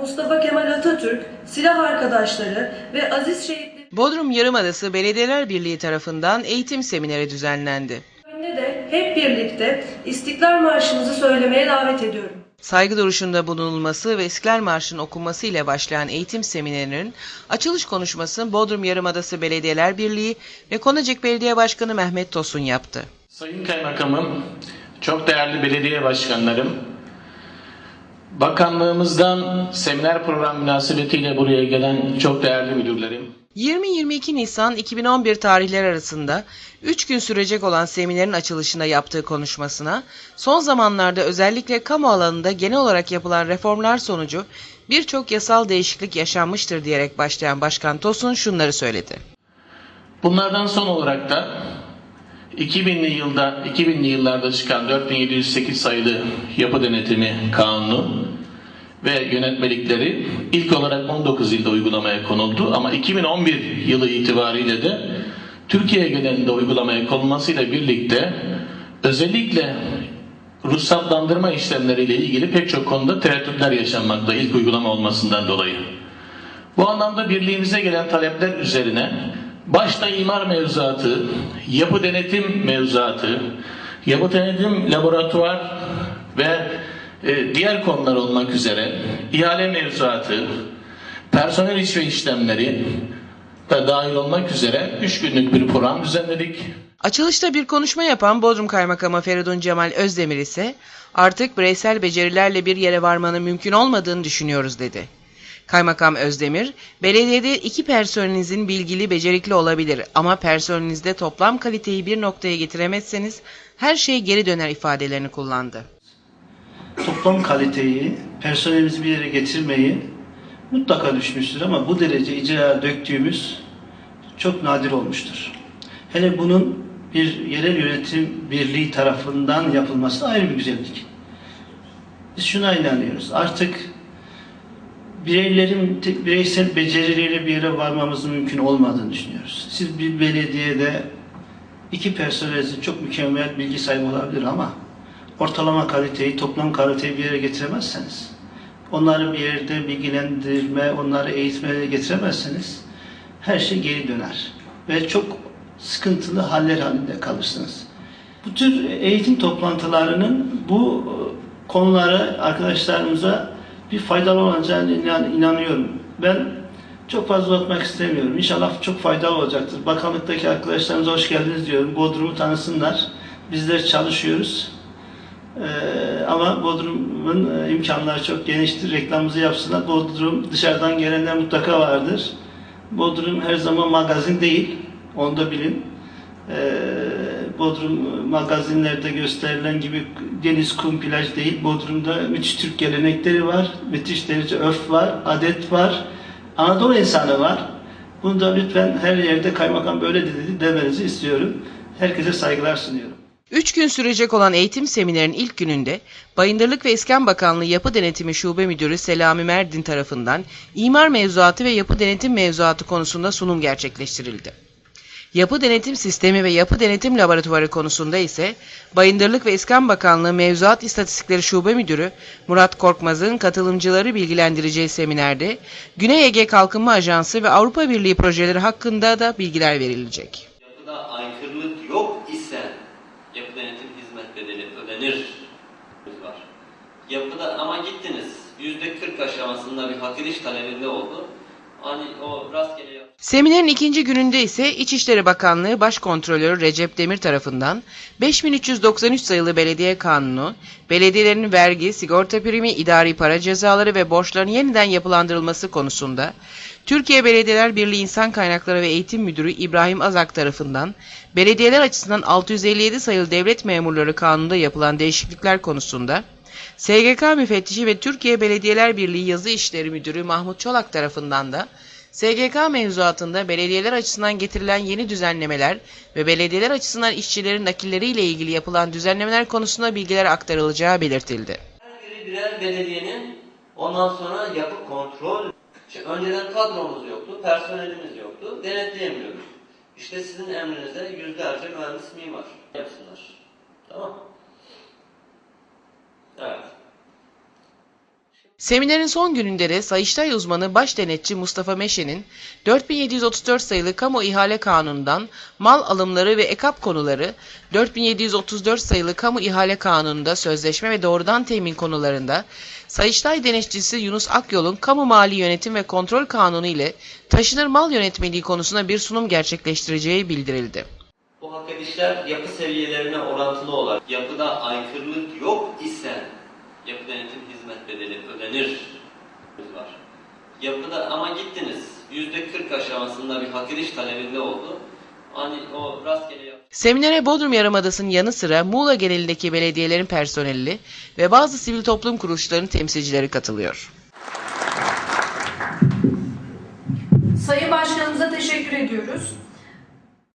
Mustafa Kemal Atatürk, silah arkadaşları ve aziz şehitleri Bodrum Yarımadası Belediyeler Birliği tarafından eğitim semineri düzenlendi. önünde de hep birlikte İstiklal Marşımızı söylemeye davet ediyorum. Saygı duruşunda bulunulması ve İstiklal Marşı'nın okunması ile başlayan eğitim seminerinin açılış konuşmasını Bodrum Yarımadası Belediyeler Birliği ve Konacık Belediye Başkanı Mehmet Tosun yaptı. Sayın Kaymakamım, çok değerli belediye başkanlarım, bakanlığımızdan seminer program münasebetiyle buraya gelen çok değerli müdürlerim, 20-22 Nisan 2011 tarihleri arasında 3 gün sürecek olan seminerin açılışında yaptığı konuşmasına, son zamanlarda özellikle kamu alanında genel olarak yapılan reformlar sonucu birçok yasal değişiklik yaşanmıştır diyerek başlayan Başkan Tosun şunları söyledi. Bunlardan son olarak da 2000'li yılda 2000'li yıllarda çıkan 4708 sayılı yapı denetimi kanunu ve yönetmelikleri ilk olarak 19 ilde uygulamaya konuldu ama 2011 yılı itibariyle de Türkiye genelinde uygulamaya konulmasıyla birlikte özellikle ruhsatlandırma işlemleriyle ilgili pek çok konuda tereddütler yaşanmakta ilk uygulama olmasından dolayı. Bu anlamda birliğimize gelen talepler üzerine başta imar mevzuatı, yapı denetim mevzuatı, yapı denetim laboratuvar ve e, diğer konular olmak üzere ihale mevzuatı, personel iş ve işlemleri da dahil olmak üzere 3 günlük bir program düzenledik. Açılışta bir konuşma yapan Bodrum Kaymakamı Feridun Cemal Özdemir ise artık bireysel becerilerle bir yere varmanın mümkün olmadığını düşünüyoruz dedi. Kaymakam Özdemir, belediyede iki personelinizin bilgili, becerikli olabilir ama personelinizde toplam kaliteyi bir noktaya getiremezseniz her şey geri döner ifadelerini kullandı. Toplam kaliteyi, personelimizi bir yere getirmeyi mutlaka düşmüştür ama bu derece icra döktüğümüz çok nadir olmuştur. Hele bunun bir yerel yönetim birliği tarafından yapılması ayrı bir güzellik. Biz şuna inanıyoruz. Artık bireylerin bireysel becerileriyle bir yere varmamızın mümkün olmadığını düşünüyoruz. Siz bir belediyede iki personelinizin çok mükemmel bilgi sahibi olabilir ama ortalama kaliteyi, toplam kaliteyi bir yere getiremezseniz, onları bir yerde bilgilendirme, onları eğitmeye getiremezseniz her şey geri döner. Ve çok sıkıntılı haller halinde kalırsınız. Bu tür eğitim toplantılarının bu e, konulara arkadaşlarımıza bir faydalı olacağını inan- inanıyorum. Ben çok fazla uzatmak istemiyorum. İnşallah çok faydalı olacaktır. Bakanlıktaki arkadaşlarımıza hoş geldiniz diyorum. Bodrum'u tanısınlar. Bizler çalışıyoruz. Ee, ama Bodrum'un e, imkanları çok geniştir. Reklamımızı yapsınlar. Bodrum dışarıdan gelenler mutlaka vardır. Bodrum her zaman magazin değil. Onu da bilin. Ee, Bodrum magazinlerde gösterilen gibi deniz, kum, plaj değil. Bodrum'da müthiş Türk gelenekleri var. Müthiş derece örf var, adet var. Anadolu insanı var. Bunu da lütfen her yerde kaymakam böyle dedi demenizi istiyorum. Herkese saygılar sunuyorum. Üç gün sürecek olan eğitim seminerinin ilk gününde Bayındırlık ve İskan Bakanlığı Yapı Denetimi Şube Müdürü Selami Merdin tarafından imar mevzuatı ve yapı denetim mevzuatı konusunda sunum gerçekleştirildi. Yapı denetim sistemi ve yapı denetim laboratuvarı konusunda ise Bayındırlık ve İskan Bakanlığı Mevzuat İstatistikleri Şube Müdürü Murat Korkmaz'ın katılımcıları bilgilendireceği seminerde Güney Ege Kalkınma Ajansı ve Avrupa Birliği projeleri hakkında da bilgiler verilecek. Yapıda aykırılık yok ise yapı denetim hizmet ödenir var. Yapıda ama gittiniz yüzde 40 aşamasında bir hak ediş talebinde oldu. Hani o rastgele Seminerin ikinci gününde ise İçişleri Bakanlığı Başkontrolörü Recep Demir tarafından 5393 sayılı Belediye Kanunu, belediyelerin vergi, sigorta primi, idari para cezaları ve borçların yeniden yapılandırılması konusunda Türkiye Belediyeler Birliği İnsan Kaynakları ve Eğitim Müdürü İbrahim Azak tarafından belediyeler açısından 657 sayılı Devlet Memurları Kanunu'nda yapılan değişiklikler konusunda SGK müfettişi ve Türkiye Belediyeler Birliği Yazı İşleri Müdürü Mahmut Çolak tarafından da SGK mevzuatında belediyeler açısından getirilen yeni düzenlemeler ve belediyeler açısından işçilerin nakilleriyle ilgili yapılan düzenlemeler konusunda bilgiler aktarılacağı belirtildi. Her biri birer belediyenin ondan sonra yapı kontrol Şimdi önceden kadromuz yoktu, personelimiz yoktu, denetleyemiyoruz. İşte sizin emrinize yüzlerce mühendis mimar yapsınlar. Tamam Seminerin son gününde de Sayıştay uzmanı baş denetçi Mustafa Meşe'nin 4734 sayılı Kamu İhale Kanunu'ndan mal alımları ve ekap konuları, 4734 sayılı Kamu İhale Kanunu'nda sözleşme ve doğrudan temin konularında Sayıştay denetçisi Yunus Akyol'un Kamu Mali Yönetim ve Kontrol Kanunu ile taşınır mal yönetmeliği konusunda bir sunum gerçekleştireceği bildirildi. Bu hak edişler yapı seviyelerine orantılı olarak yapıda aykırılık yok bedeli ödenir var. Yapıda ama gittiniz yüzde 40 aşamasında bir hak ediş talebinde oldu. Hani o rastgele yap- Seminere Bodrum Yarımadası'nın yanı sıra Muğla genelindeki belediyelerin personeli ve bazı sivil toplum kuruluşlarının temsilcileri katılıyor. Sayın Başkanımıza teşekkür ediyoruz.